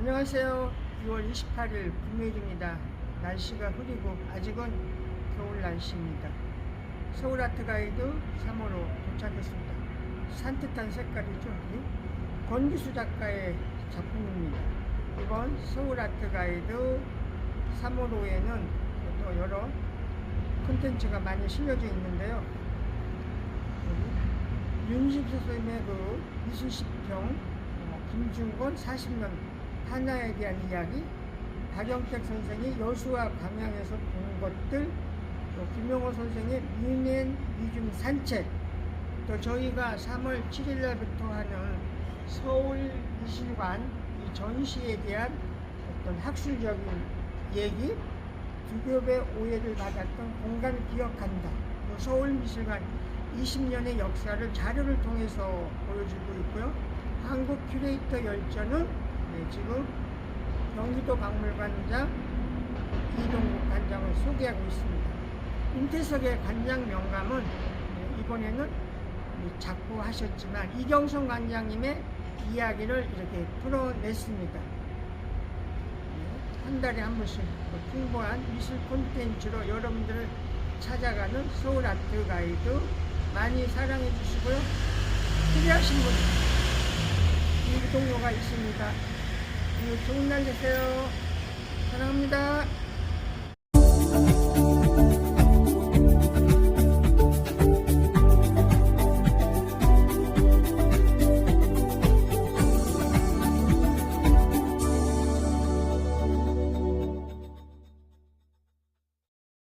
안녕하세요. 6월 28일 금요일입니다. 날씨가 흐리고 아직은 겨울 날씨입니다. 서울 아트 가이드 3호로 도착했습니다. 산뜻한 색깔이죠. 이? 권기수 작가의 작품입니다. 이번 서울 아트 가이드 3호로에는 또 여러 콘텐츠가 많이 실려져 있는데요. 윤식 선생님의 그 미술시평, 어, 김중건 40년 하나에 대한 이야기, 박영택 선생이 여수와 광양에서 본 것들, 또 김용호 선생의 미넨 이중 산책, 또 저희가 3월 7일 날부터 하는 서울 미술관 이 전시에 대한 어떤 학술적인 얘기, 두겹의 오해를 받았던 공간을 기억한다. 또 서울 미술관 20년의 역사를 자료를 통해서 보여주고 있고요. 한국 큐레이터 열전은 네, 지금 경기도 박물관장 이동국 관장을 소개하고 있습니다. 임태석의 관장 명감은 네, 이번에는 이 작고하셨지만 이경성 관장님의 이야기를 이렇게 풀어냈습니다. 네, 한 달에 한 번씩 뭐 풍부한 미술 콘텐츠로 여러분들을 찾아가는 서울 아트 가이드 많이 사랑해 주시고요. 필요하신 분, 이 동료가 있습니다. 오늘 좋은 날 되세요. 사랑합니다.